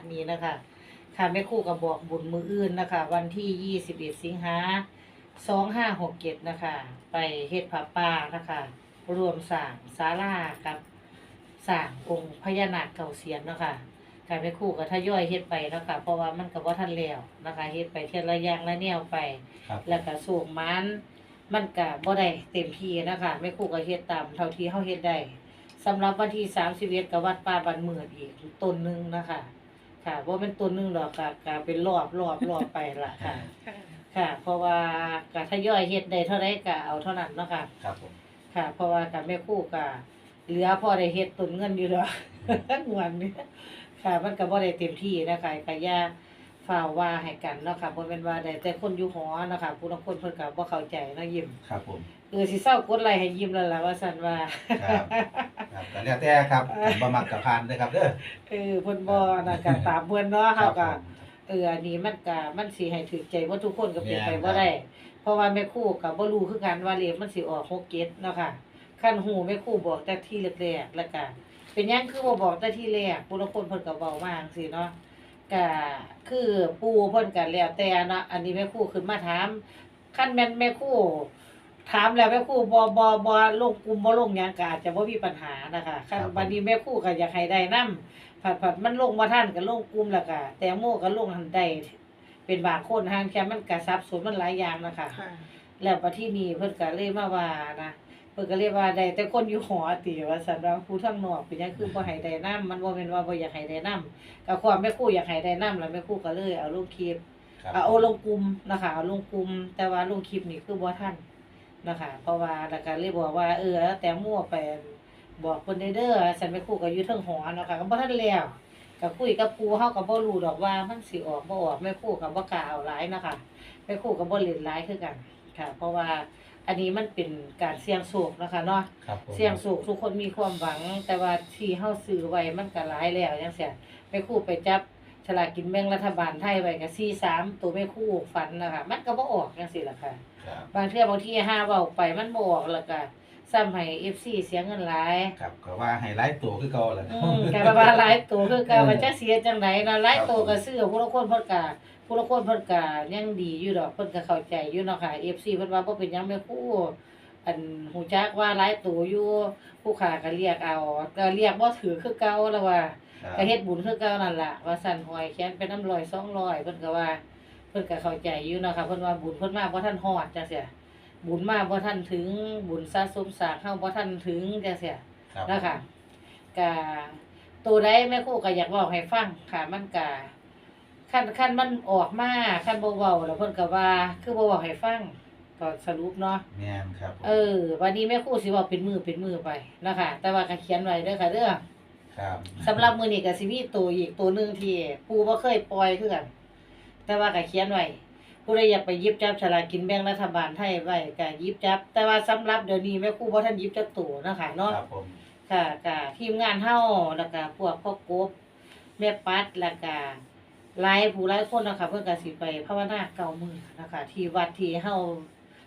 นขณะนี้นะคะค่ะแม่ครู่ก็บอกบุญมืออื่นนะคะ วันที่21สิงหา2567นะคะ ไปเฮ็ดผ้าป่านะคะ รวมสร้างศาลากับสร้างองค์พญานาคเก่าเสียนเนาะคะการแม่ครู่ก็ทยอยเฮ็ดไปเนาะคะเพราะว่ามันก็บ่ทันแล้วนะคะเฮ็ดไปเทียละอย่างละแนวไป ครับแล้วก็สูงมันมันก็บ่ได้เต็มที่นะคะแม่ครูก็เฮ็ดตามเท่าที่เฮาเฮ็ดได้สำหรับวันที่31ก็วัดป่าบันเมือดอีกต้นหนึงนะคะ ค่ะบ่เป็นต้นหนึงดอกก็ก็เป็นรอบรอบรอบไปล่ะค่ะ ค่ะ ค่ะ เพราะว่าก็ทยอยเฮ็ดได้เท่าใดก็เอาเท่านั้นเนาะค่ะ ครับผม ค่ะ เพราะว่ากับแม่ครูก็เหลือพอได้เฮ็ดต้นเงินอยู่ดอก งวนนี้ค่ะ มันก็บ่ได้เต็มที่นะคะก็อย่า ฝ่าวว่าให้กันเนาะค่ะบ่แม่นว่าได้แต่คนอยู่หอเนาะค่ะผู้ลางคนเพิ่นก็บ่เข้าใจเนาะยิ้มครับผม เออสิเศร้ากดไลค์ให้ยิ้มแล้วล่ะว่าซั่นว่า ครับ ครับก็แล้วแต่ครับผมบ่มักกับพานเด้อครับเด้อเออเพิ่นบ่น่ะก็ตามเพิ่นเนาะคเฮารับผก็มเอออันนี้มันก็มันสิให้ถูกใจว่าทุกคนก็เป็นไปแม่นบ่ได้ เพราะว่าแม่ครูก็บ่รู้คือกันว่าเลขมันสิออก6เกตเนาะค่ะคันหูแม่ครูบอกแต่ที่แรกๆแล้วก็เป็นหยังคือบ่บอกแต่ที่แรกผู้ลางคนเพิ่นก็เว้ามาจังซี่เนาะ ก็คือปู่เพิ่นก็แล้วแต่เนาะอันนี้แม่ครูขึ้นมาถามคันแม่นแม่ครูถามแล้วแม่ครูบ่บ่บ่ลงกลุ่มบ่ลงหยังก็อาจจะบ่มีปัญหานะคะคันบัดนี้แม่ครูก็อยากให้ได้นำผัดผัดมันลงมาท่านก็ลงกลุ่มแล้วก็แตงโมก็ลงหันได้เป็นบางคนทางแค่มันก็ซับสนมันหลายอย่างนะคะ ค่ะ แล้วประที่นี้เพิ่นก็เลยมาว่านะเพิ่นก็เรียกว่าได้แต่คนอยู่หอติว่าซั่นว่าผู้ทางนอกเป็นหยังคือบ่ให้ได้นํมันบ่แม่นว่าบ่อยากให้ได้นํก็ความแม่ครูอยากให้ได้นํแล้วแม่ครูก็เลยเอาลงคลิปครับเอาลงกลุ่มนะคะเอาลงกลุ่มแต่ว่าลงคลิปนี่คือบ่ทันนะคะ เพราะว่าแล้วก็เลยบอกว่า เออแตงโมไปบอกเพิ่นได้เด้อฉันแม่ครูก็อยู่เทิงหอเนาะค่ะก็บ่ทันแล้วก็คุยกับครูเฮาก็บ่รู้ดอกว่ามันสิออกบ่ออกแม่ครูก็บ่กล้าเอาหลายนะคะแม่ครูก็บ่เล่นหลายคือกันค่ะ เพราะว่า อันนี้มันเป็นการเสี่ยงโชคนะคะเนาะครับผมเสี่ยงสูงทุกคนมีความหวัง แต่ว่าที่เฮาซื้อไว้มันก็หลายแล้วจังซี่แม่ครูไปจับฉลากกินแบ่งรัฐบาลไทยไว้ก็43ตัวแม่ครูฝันนะคะมันก็บ่ออกจังซี่ล่ะค่ะ ครับบางเทื่อบางที่ห้าเว้าไปมันบ่ออกแล้วก็ซ้ำให้ FC เสียเงินหลาย ครับก็ว่าให้หลายตัวคือเก่าแหละ อืมก็ว่าหลายตัวคือเก่าว่าจักเสียจังไดเนาะหลายตัวก็ซื้อผู้ละคนเพิ่นก็ ผู้ละคนเพิ่นก็ยังดีอยู่ดอกเพิ่นก็เข้าใจอยู่เนาะค่ะ FC เพิ่นว่าบ่เป็นหยังแม่ครูอันหูจักว่าหลายตัวอยู่ผู้ค้าก็เรียกเอาก็เรียกบ่ถือคือเก่าแล้วว่าครับก็เฮ็ดบุญคือเก่านั่นล่ะว่าสั่นหอยแขนเป็นน้ำลอย200เพิ่นก็ว่า เพิ่นก็เข้าใจอยู่เนาะค่ะเพิ่นว่าบุญเพิ่นมาบ่ทันฮอดจังซี่บุญมาบ่ทันถึงบุญสะสมสร้างเฮาบ่ทันถึงจังซี่ ครับ นะคะก็ตัวใดแม่ครูก็อยากเว้าให้ฟังค่ะมันก็ คันคันมันออกมาคันบ่เว้าแล้วเพิ่นก็ว่า คือบ่เว้าให้ฟังก็สรุปเนาะ แม่นครับผมเออ วันนี้แม่ครูสิเว้าเป็นมือเป็นมือไปนะคะ แต่ว่าก็เขียนไว้เด้อค่ะเด้อครับสำหรับมื้อนี้ก็สิมีตัวอีกตัวหนึงที่ปู่บ่เคยปล่อยคือกัน แต่ว่าก็เขียนไว้ผู้ใดอยากไปหยิบจับฉลากกินแบ่งรัฐบาลไทยไว้ก็หยิบจับ แต่ว่าสำหรับเดี๋ยวนี้แม่ครูบ่ทันหยิบจักตัวเนาะค่ะเนาะ ครับผมค่ะก็ทีมงานเฮาแล้วก็พวกพ่อกบแม่ปัดแล้วก็ หลายผู้หลายคนนะคะเพิ่อนกสิไปภาวนาเก่ามือนะคะ ที่วัดที่เฮา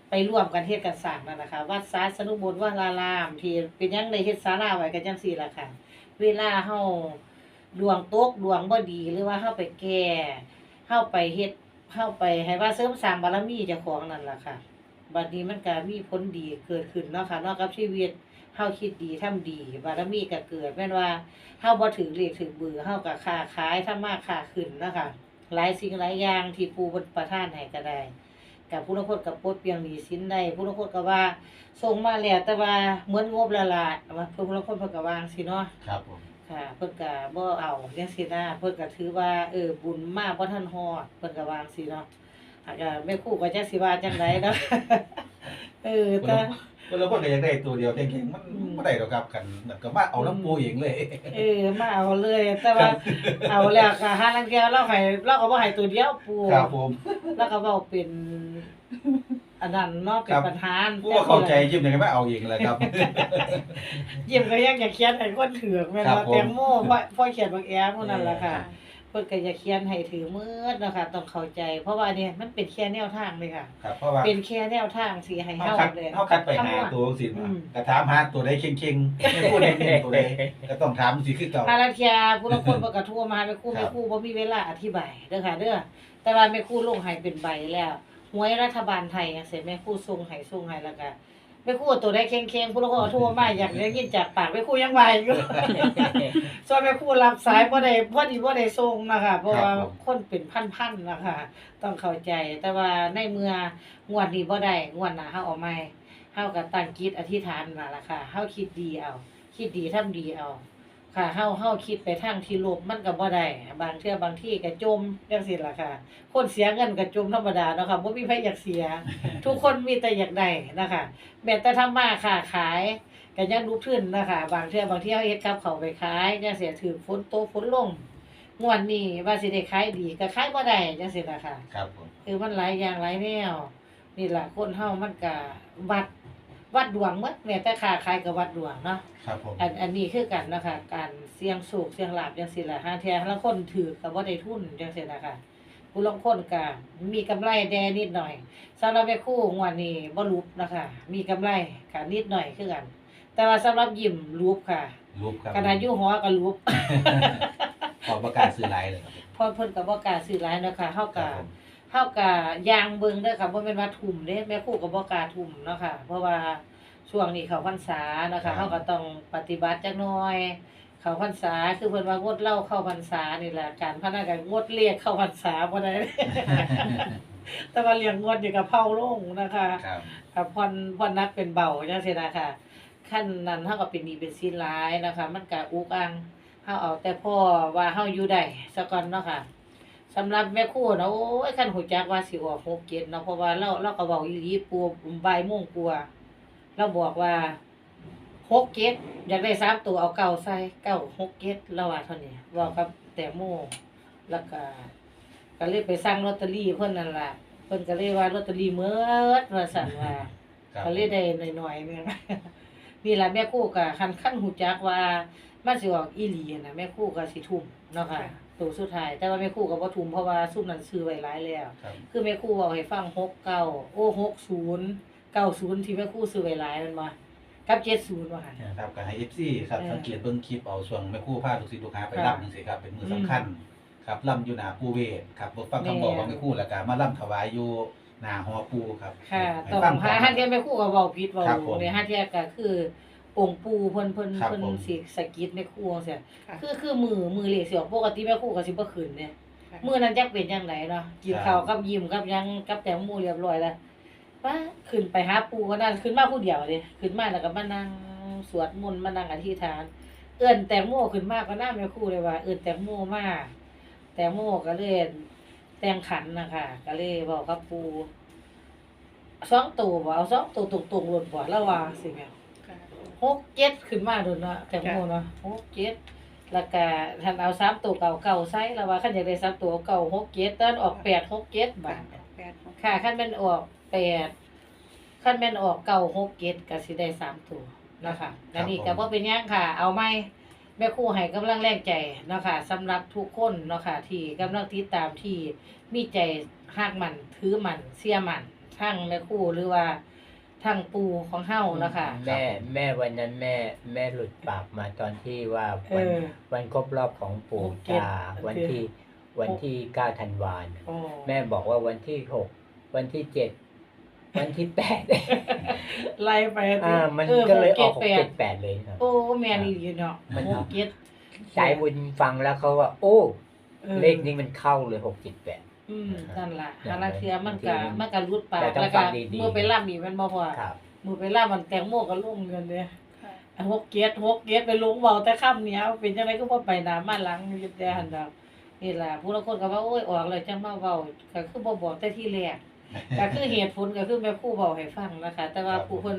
ไปร่วมกันเฮ็ดกันสร้างนั่นนะคะ วัดสาสนุบลวาราราม ที่เป็นยังได้เฮ็ดศาลาไว้กันจังซี่ละค่ะ เวลาเฮาดวงตกดวงบ่ดีหรือว่าเฮาไปแก้เฮาไปเฮ็ดเฮาไปให้ว่าเสริมสร้างบารมีเจ้าของนั่นล่ะค่ะบัดนี้มันก็มีผลดีเกิดขึ้นเนาะค่ะนอกกับชีวิต เฮาคิดดีทำดี บารมีก็เกิดแม่นว่าเฮาบ่ถึงเลขถึงเบือเฮาก็ค้าขายทำมาค้าขึ้นนะคะหลายสิ่งหลายอย่างที่ปู่เพิ่นประทานให้ก็ได้กับผู้ลางคนก็ปลดเปลียงหนี้สินได้ผู้ลางคนก็ว่าส่งมาแล้วแต่ว่าเหมือนงบละลาดว่าผู้ลางคนเพิ่นก็วาจั่งสิเนาะครับผมค่ะเพิ่นก็บ่เอาจังซี่นะเพิ่นก็ถือว่าเออบุญมาบ่ทันฮอดเพิ่นก็วาจั่งซี่เนาะอาจจะแม่ครูก็จักสิว่าจังไดเนาะเออแต่ คนละคนก็อยากได้ตัวเดียวเก่งๆมันอืมบ่ได้ดอกครับกันมันก็มาเอาน้ำปูเองเลยเออมาเอาเลย แต่ว่าเอาแล้วก็หาลังเกียเราให้เราก็บ่ให้ตัวเดียวปูครับผมแล้วก็เว้าเป็นอันนั้นเนาะเป็นครับปัญหาผู้ว่าเข้าใจยิ้มยังไงมาเอาเองแหละครับยิ้มก็ยังอยากเขียนให้คนถือกแม่นครับว่าผมแตงโมพ่อพ่อเขียนบางแอมพวกนั้นล่ะค่ะ เพิ่นก็จะเขียนให้ถือมืดเนาะค่ะต้องเข้าใจ เพราะว่าเนี่ยมันเป็นแค่แนวทางเลยค่ะ ครับ เพราะว่าเป็นแค่แนวทางสิให้เขาเฮาคัดเลย เขาคัดไปหาตัวสิอืม กระถามหาตัวใดเข่งๆไม่พูดเน้นๆตัวใดก็ต้องถามสิคือเก่าฮาลาเทียผู้ละคนบ่กระทั่วมาแม่ครู่ครับแม่ครู่บ่มีเวลาอธิบายเด้อค่ะเด้อแต่ว่าแม่ครู่ลงให้เป็นใบแล้วหวยรัฐบาลไทยจังซี่แม่ครู่ส่งให้ส่งให้แล้วก็ แม่ครู่ตัวได้เค็งๆผู้ละคนเอาโทั่วมาอยากได้ยินจากปากแม่ครู่ยังไหวอยู่ ส่วนแม่ครู่รับสายบ่ได้พอดีบ่ได้ส่งนะคะเพราะว่าคนเป็นพันๆนะคะต้องเข้าใจแต่ว่าในเมื่องวดนี้บ่ได้งวดหน้าเฮาเอาใหม่เฮาก็ตั้งจิตอธิษฐานมาละค่ะเฮาคิดดีเอา คิดดีทำดีเอา ค่ะเฮาเฮาคิดไปทางที่ลบมันก็บ่ได้บางเทื่อบางที่ก็จมจังซี่ล่ะค่ะ คนเสียเงินก็จมธรรมดาเนาะค่ะบ่มีไผอยากเสีย ทุกคนมีแต่อยากได้นะคะแม้แต่ทำมาค้าขายก็ยังลุกขึ้นนะคะ บางเทื่อบางที่เฮาเฮ็ดกับเขาวไปขายจังซี่ถือฝนตกฝนลงงวดนี้ว่าสิได้ขายดีก็ขายบ่ได้จังซี่ล่ะค่ะ ครับผมคือมันหลายอย่างหลายแนวนี่แหละคนเฮามันก็วัด วัดดวงหมดแม้แต่ค้าขายก็วัดดวงเนาะครับผมอันอันนี้คือกันนะคะการเสี่ยงโชคเสี่ยงลาบจังซี่ล่ะห้าเที่ยลางคนถือก็บ่ได้ทุนจังซี่นะคะผู้ลางคนก็มีกำไรแดนิดหน่อยสำหรับแม่ครู่งวดนี้บ่รูปนะคะ มีกำไรก็นิดหน่อยคือกัน แต่ว่าสำหรับยิ้มรูปค่ะรูปครับขนาดอยู่หอก็รูปขอประกาศซื้อไลน์เลยครับเพราะเพิ่นก็บ่กล้าซื้อหลายเนาะค่ะเฮาครัก็บผม เฮาก็ยางเบิ่งเด้อค่ะบ่แม่นว่าทุ่มเด้แม่ครูก็บ่กล้าทุ่มเนาะค่ะ เพราะว่าช่วงนี้เข้าพรรษาเนาะค่ะเฮาก็ต้องปฏิบัติจักหน่อย เข้าพรรษาคือเพิ่นว่างดเหล้าเข้าพรรษานี่แหละการพนันกันงดเรียกเข้าพรรษาบ่ได้ แต่ว่าเรียกงดนี่ก็เผาลงนะคะครับกับพรพรนักเป็นเบาจังซี่นะค่ะขั้นนั้นเฮาก็เป็นหนี้เป็นสินหลายนะคะ มันก็อุกอังเฮาเอาแต่พ่อว่าเฮาอยู่ได้ซะก่อนเนาะค่ะ สำหรับแม่ครู่เนาะโอ้ยคันหูจักว่าสิออกหกเกตเนาะเพราะว่าเราเราก็เว้าอีหลีปูบ่ายโมงกว่าเราบอกว่าหกเกตอยากได้สามตัวเอาเก่าใส่เก้าหกเกตเราว่าเท่านี้บอกกับแตงโมแล้วก็ก็เลยไปสั่งลอตเตอรี่เพิ่นนั่นล่ะเพิ่นก็เลยว่าลอตเตอรี่เมิดว่าสั่นว่าครับ ก็เลยได้หน่อยๆนึงนี่ล่ะแม่ครู่ก็คันคันหูจักว่ามันสิออกอีหลีน่ะแม่ครู่ก็สิทุ่มเนาะค่ะ ตัวสุดท้าย แต่ว่าแม่ครู่ก็บ่ทุ่มเพราะว่าซุมนั้นซื้อไว้หลายแล้ว ครับคือแม่ครู่เว้าให้ฟัง69โอ้60 90ที่แม่ครู่ซื้อไว้หลายแมันบ่กับ70ว่าหั่นนะครับก็ให้ FC ครับเออสังเกตเบิ่งคลิปเอาช่วงแม่ครู่พาลูกศิษย์ลูกหาไปค่ะรับจังซี่ครับเป็นมือสำคัญครับล่ำอยู่หน้าปูเวทครับบ่ฟังคำบอกของแม่ครู่แล้วก็มาล่ำถวายอยู่หน้าหอปูครับค่ะให้ต้องฟัง หาก่หาอนเที่ยแม่ครู่ก็เว้าผิดเว้าครับผมเนี่ยหาเที่ยก็คือ องค์ปู่เพิ่นเพิ่นครับเพิ่นผม สิสะกิดแม่ครู่จังซี่ค่ะคือคือมือมือเลขสิออกปกติแม่ครู่ก็สิบ่ขึ้นเนี่ยค่ะมื้อนั้นจักเป็นจังไดเนาะกินข้าวกับยิ้มกับหยังกับแตงโมเรียบร้อยแล้วว่าขึ้นไปหาปู่ก็นั่นขึ้นมาผู้เดียวเด้ขึ้นมาแล้วก็มานั่งสวดมนต์มานั่งอธิษฐาน เอิ้นแตงโมขึ้นมาก็น่าแม่ครูเลยว่าเอิ้นแตงโมมาแตงโมก็เลยแต่งขันนะคะก็เลยบอกกับปู่สองตัวบ่เอาสองตัวตรงๆรถบ่ระวังสิแม่ค่ะ หกเจ็ดขึ้นมาโดนเนาะแตงโมเนาะหกเจ็ดแล้วก็ท่านเอาสามตัวเก่าเก่าใส่แล้วว่าคันอยากได้สามตัวเก่าหกเจ็ดตอนออกแปดหกเจ็ดบาทแปดหกค่ะคันแม่นออกแปดคันแม่นออกเก่าหกเจ็ดก็สิได้สามตัวเนาะคะอันนี้ก็บ่เป็นหยังค่ะ เอาไหมแม่ครูให้กำลังแรงใจเนาะค่ะสำหรับทุกคนเนาะค่ะที่กำลังติดตามที่มีใจฮักมันถือมันเสียมันทั้งแม่ครูหรือว่า ทั้งปูของเฮาเนาะค่ะแม่แม่วันนั้นแม่แม่หลุดปากมาตอนที่ว่าวันเออวันครบรอบของปู่โอเคตาวันที่วันที่เก้าธันวาคมอ๋อ แม่บอกว่าวันที่หกวันที่เจ็ดวันที่แปดไล่ไปอ่ามันออก็เลยออกหหกแปเจ็ดดแปดเลยครับ โอ้แม่นี่อยู่เนาะมัน หกเจ็ดสายบุญฟังแล้วเขาว่า โอ้ออเลขนี้มันเข้าเลยหกเจ็ดแปด อืมนั่นล่ะอย่างฮาลาเทือมันก็บางทีมันก็รุดปากแต่ต้องแล้วก็ฟังดีๆมือไปล่ำอีกมันบ่พอครับมือไปล่ำมันแตงโมก็ลงเงินเด้ค่ะหกเจ็ดหกเจ็ดไปลงเว้าแต่ค่ำเนี้ยเป็นจังไดก็บ่ไปหน้ามาหลังอยู่แต่หั่นดอกนี่ล่ะผู้ละคนก็ว่าโอ้ยออกเลยจังมาเว้าก็คือบ่บอกแต่ที่แรกก็คือเหตุผลก็คือแม่ครูบอกให้ฟังนะคะ แต่ว่าครับผมผู้คน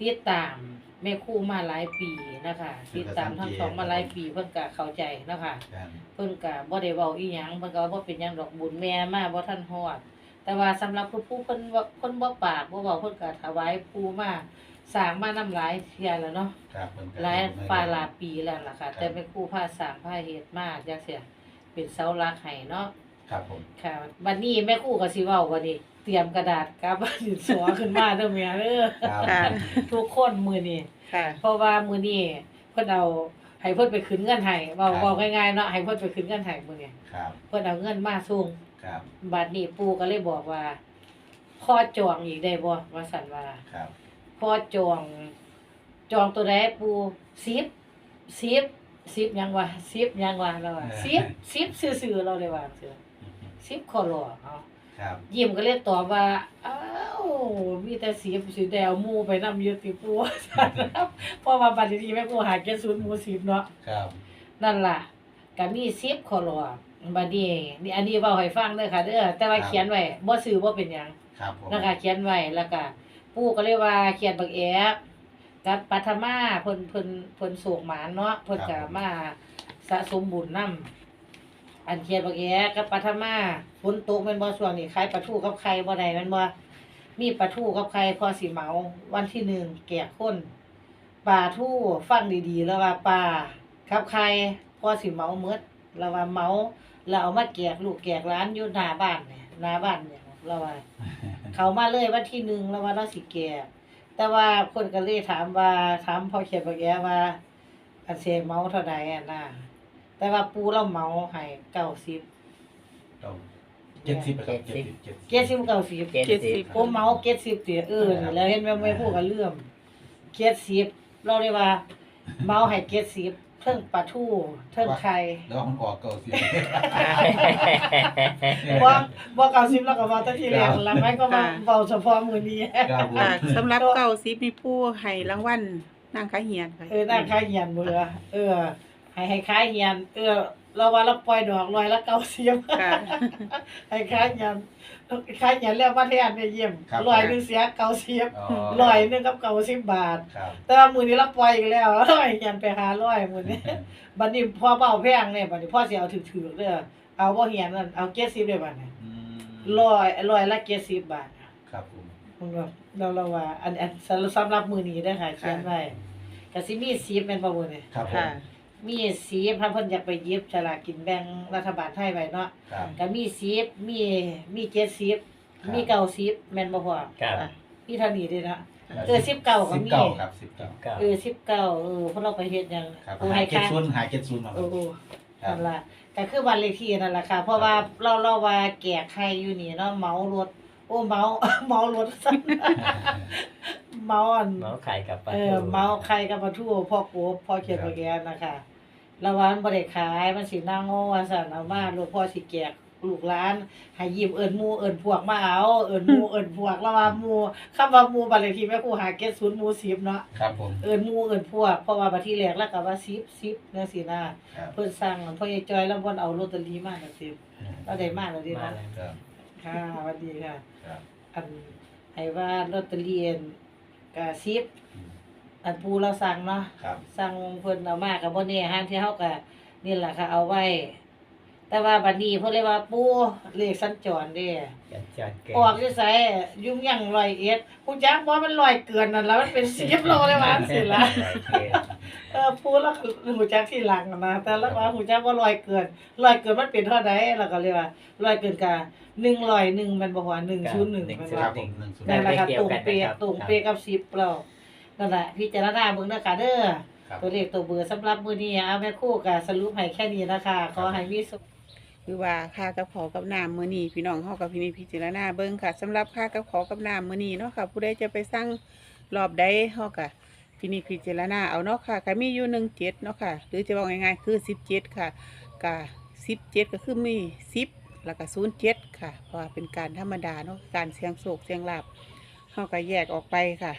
ติดตามแม่ครูมาหลายปีนะคะติดตามทั้งสองมาหลายปีเพิ่นก็เข้าใจนะคะครับเพิ่นก็บ่ได้เว้าอีหยังเพิ่นก็ว่าบ่เป็นหยังดอกบุญแม่มาบ่ทันฮอด แต่ว่าสำหรับผู้ผู้เพิ่นว่าเพิ่นบ่ปากบ่เว้าเพิ่นก็ถวายปู่มาสร้างมานำหลายเที่ยแล้วเนาะครับเพิ่นก็หลายไม่ปาลาปีแล้วล่ะค่ะครับแต่แม่ครูพาสร้างพาเฮ็ดมาจังซี่แเป็นเสาหลักให้เนาะครับผมค่ะวันนี้แม่ครู่ก็สิเว้าวันนี้เตรียมกระดาษกับดินสอขึ้นมาเด้อแม่เด้อครับค่ะ ทุกคนมื้อนี้ค่ะ เพราะว่ามื้อนี้เพิ่นเอาให้เพิ่นไปขึ้นเงินให้เว้าครับเว้าง่ายๆเนาะให้เพิ่นไปขึ้นเงินให้มื้อนี้ครับเพิ่นเอาเงินมาส่ง ครับบัดนี้ปู่ก็เลยบอกว่าพ่อจองอีกได้บ่ว่าซั่นว่าครับ พ่อจอง จองตัวใดปู่10 10 10หยังวะ10หยังวะเราว่า10 10ซื่อๆเราเลยว่าซื่อ10ขอรอเอา ครับ ยิ้มก็เลยตอบว่า อ้าวมีแต่สีสีแดวหมูไปนำอยู่ติปัวเพราะว่าบัดนี้แม่กูหาแก่ศูนย์หมูสิบเนาะครับ นั่นล่ะก็มีสิบขอรอบัดนี้นี่อันนี้เว้าให้ฟังเด้อค่ะเด้อแต่ว่าเขียนไว้บ่ซื้อบ่เป็นหยังครับผมนะคะเขียนไว้แล้วก็ปู่ก็เลยว่าเขียนบักแอกกับปัทมาเพิ่นเพิ่นเพิ่นโศกหมานเนาะเพิ่นก็มาสะสมบุญนำ อันเขียนบักแอกกับปัทมาฝนตกแม่นบ่ช่วงนี้ขายปลาทูกับไข่บ่ได้แม่นบ่มีปลาทูกับไข่พอสิเหมาวันที่หนึ่งแก่คนปลาทูฟังดีๆ แล้วว่าปลากับไข่พอสิเหมาหมดแล้วว่าเหมาแล้วเอามาแกกลูกแกกร้านอยู่หน้าบ้านเนี่ยหน้าบ้านเนี่ยแล้วว่า เขามาเลยวันที่หนึ่งแล้วว่าเราสิแก่แต่ว่าคนก็เลยถามว่าถามพอเขียนบอกแกว่าอันเซเมาเท่าใดอะนะ แต่ว่าปูเราเมาให้เก้าสิบต้องเจ็ดสิบครับเจ็ดสิบเจ็ดสิบเก้าสิบเจ็ดเจ็ดสิสิบบผมเมาเจ็ดสิบเตียเออนี่แล้วเห็นไหมไม่พูดกันเรื่องเจ็ดสิบเราเรียกว่าเมาให้เจ็ดสิบเทิงปลาทูเทิงไข่แล้วมันออกเก่าสิว่าว่าเก้าสิบแล้วก็ว่าตั้งทีแรกแล้วไม่ก็มาค่ะเบาเฉพาะมือนี้ครับผมค่ะสำหรับเก้าสิบมีผู้ให้รางวัลนางขาเหียนค่ะเออนั่งคายเหียนมือเออ ให้ให้คายเหียนเออเราว่าเราปล่อยดอกลอยละเก้าสิบค่ะ ให้คายเหียนคายเหียนแล้วมาแทนเนี่ยเยี่ยมครับ ลอยหนึงเสียเก้าสิบอ๋อลอยหนึงกับเก้าสิบบาท ครับแต่ว่ามือนี้เราปล่อยอีกแล้วลอยเหียนไปหาร้อยมือนี้ บัดนี้พ่อเบาแพงเนี่ยบัดนี้พ่อสิเอาถือๆเด้อเอาบ่เหียนนั่นเอาเจ็ดสิบเลยบัดนี้อืมร้อยร้อยละเจ็ดสิบบาท ครับผมมันว่าเราเราว่าอันอันสำหรับมือนี้เด้อค่ะเขียนไว้ก็สิมี10แม่นบ่มื้อนี้ครับผมค่ะ มีสีพระเพิ่นอยากไปหยิบฉลากกินแบ่งรัฐบาลไทยไว้เนาะครับ ก็มีสีมีมีเจ็ดสิบครับมีเก้าสิบแม่นบ่พอครับมีเท่านี้เด้อเนาะเออ19ก็มีสิบเก้าครับสิบเก้าเก้าเออสิบเก้าเออพวกเราไปเฮ็ดหยังครับโอ้หาให้เจ็ดค่าศูนย์หาเจ็ดศูนย์มาโอ้โหครับนั่นล่ะก็คือบ้านเลขที่นั่นล่ะค่ะ เพราะว่าเราเราว่าแก่ใครอยู่นี่เนาะเหมารถ โอ้เหมาเหมารถซั่นเหมาอันเมาไข่กับปลาเอทูอเมาใครกับปลาทูพ่อโกบพ่อเขียนพ่อแกนนะคะระวังบ่ได้ขายมันสินั่งโง่ว่าซั่นเอามาลูกพ่อสิแจกลูกหลานให้ยิ้มเอิ้นหมู่เอิ้นพวกมาเอา เอิ้นหมู่เอิ้นพวกระวังหมู่คำว่าหมู่บัดเลขที่แม่ครูหาเก็ดศูนย์หมู่10เนาะครับผม เอิ้นหมู่เอิ้นพวกเพราะว่าบัดที่แรกแล้วก็ว่า10 10จังซี่นะครับ เพิ่นสั่งพ่อใหญ่จอยแล้วบ่เอาลอตเตอรี่มาจังซี่เราได้มาแล้วเดิมาเนาะแล้วครับ ค่ะสวัสดีค่ะ ครับอันให้ว่าลอตเตอรี่อันก็10อืมอันปูเราสั่งเนาะครับสั่งเพิ่นเอามากับบ่แน่ห้างที่เฮาก็นี่แหละค่ะ เอาไว้ แต่ว่าบัดนี้เพิ่นเลยว่าปูเลขสัญจรเด้ จัดจัดเก่งออกอยู่ไสยุ่งยังร้อยเอ็ดผู้จักบ่มันร้อยเกินนั่นแล้วมันเป็น10โลเลยว่าสิล่ะ เออปูแล้วก็หูจักที่หลังอะนะแต่แล้วว่าหูจักว่าร้อยเกินร้อยเกินมันเป็นเท่าใดแล้วก็เรียกว่าร้อยเกินก็101มันบ่ว่า101มันคว่ารับผมหนึ่งศูนย์นั่นแหละค่ะเดียตวรงกันเป๊ะนะครับตรงเป๊ะกับ10เรานั่นแหละพิจารณาเบิ่งเด้อค่ะเด้อครับตัวเลขตัวเบอร์สำหรับมื้อนี้เอาแม่ครู่ก็สรุปให้แค่นี้นะคะขอให้มีสุขคือว่าค่ากับขอกับน้ำมื้อนี้พี่น้องเฮากับพี่นี่พิจารณาเบิ่งค่ะสำหรับค่ากับขอกับน้ำมื้อนี้เนาะค่ะ ผู้ใดจะไปสั่งรอบใดเฮาก็ พี่นี่พิจารณาเอาเนาะค่ะก็มีอยู่17เจ็ดเนาะค่ะ หรือจะบอกง่ายๆคือ17ค่ะก็17ก็คือมี10แล้วก็07ค่ะ เพราะว่าเป็นการธรรมดาเนาะการเสียงโชคเสียงลาภเฮาก็แยกออกไปค่ะ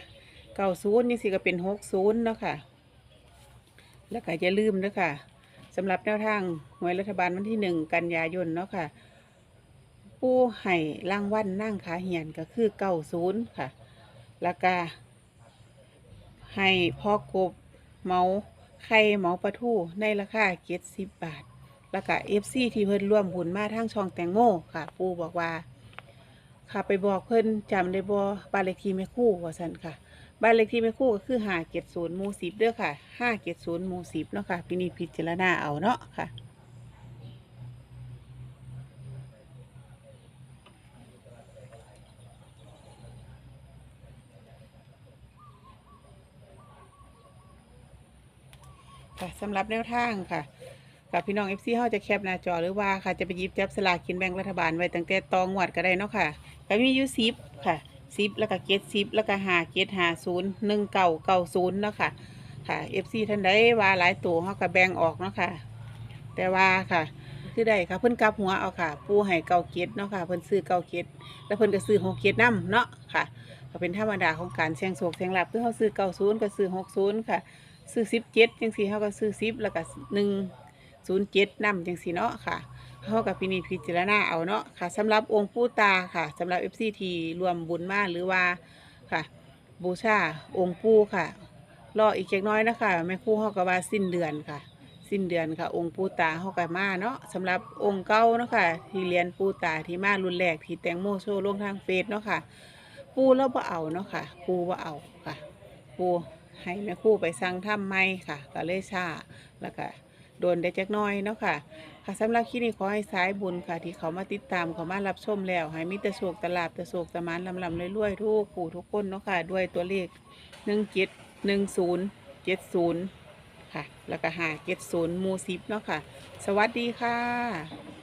90นี่สิก็เป็น60เนาะค่ะ แล้วก็อย่าลืมด้วยค่ะสำหรับแนวทางหวยรัฐบาลวันที่หนึ่งกันยายนเนาะค่ะผู้ให้รางวัลนั่งขาเหียนก็คือเก้าศูนย์ค่ะ แล้วก็ ให้พ่อกบเมาไข่เมาปลาทูในราคาเจ็ดสิบบาท แล้วก็เอฟซีที่เพิ่นร่วมบุญมาทางช่องแตงโมค่ะ ปูบอกว่า ค่ะไปบอกเพิ่นจำได้บ่บ้านเลขที่แม่คู่ว่าซั่นค่ะบ้านเลขที่แม่คู่ก็คือห้าเจ็ดศูนย์หมู่สิบเด้อค่ะห้าเจ็ดศูนย์หมู่สิบเนาะค่ะพี่นี่พิจารณาเอาเนาะค่ะ ค่ะสำหรับแนวทางค่ะกับพี่น้อง FC เฮาจะแคปหน้าจอหรือว่าค่ะจะไปยิบจับสลากกินแบ่งรัฐบาลไว้ตั้งแต่ตองหวดก็ได้เนาะค่ะก็มีอยู่10ค่ะ10แล้วก็เกต10แล้วก็5เกต50 1990เก่าเก่าศูนย์เนาะค่ะค่ะ FC ท่านใดว่าหลายตัวเฮาก็แบ่งออกเนาะค่ะ แต่ว่าค่ะคือได้ค่ะเพิ่นกลับหัวเอาค่ะ ปูให้เก่าเกตเนาะค่ะเพิ่นซื้อเก่าเกตแล้วเพิ่นก็ซื้อหกเกตนํเนาะค่ะ ก็เป็นธรรมดาของการเสี่ยงโชคเสี่ยงลาภคือเฮาซื้อเก้าศูนย์ก็ซื้อหกศูนย์ค่ะ ซื้อสิบเจ็ดจังสี่เฮาก็ซื้อสิบแล้วก็หนึ่งศูนย์เจ็ดนำจังสี่เนาะค่ะเฮากับพินิจพิจารณาเอาเนาะค่ะสำหรับองค์ปู่ตาค่ะสำหรับ FCT รวมบุญมากหรือว่าค่ะ บูชาองค์ปู่ค่ะรออีกจักน้อยนะคะแม่คู่เฮาก็ว่าสิ้นเดือนค่ะ สิ้นเดือนค่ะ องค์ปู่ตาเฮาก็มาเนาะสำหรับองค์เก่าเนาะค่ะ ที่เรียนปู่ตาที่มารุ่นแรกที่แตงโมโชว์ลงทางเฟซเนาะค่ะ ปูแล้วบ่เอาเนาะค่ะ ปูบ่เอาค่ะ ปู ให้แม่ครู่ไปสั่งทำไม่ค่ะก็เลยช้าแล้วก็โดนได้จักหน้อยเนาะค่ะ ค่ะสำหรับคลิปนี้ขอให้สายบุญค่ะ ที่เขามาติดตามเขามารับชมแล้วให้มิตรโชคตลาดตะโศกตะมานลำลำรวยๆทุกผู้ทุกคนเนาะค่ะ ด้วยตัวเลขหนึ่งเจ็ดหนึ่งศูนย์เจ็ดศูนย์ค่ะ แล้วก็หาเจ็ดศูนย์มูสิบเนาะค่ะ สวัสดีค่ะ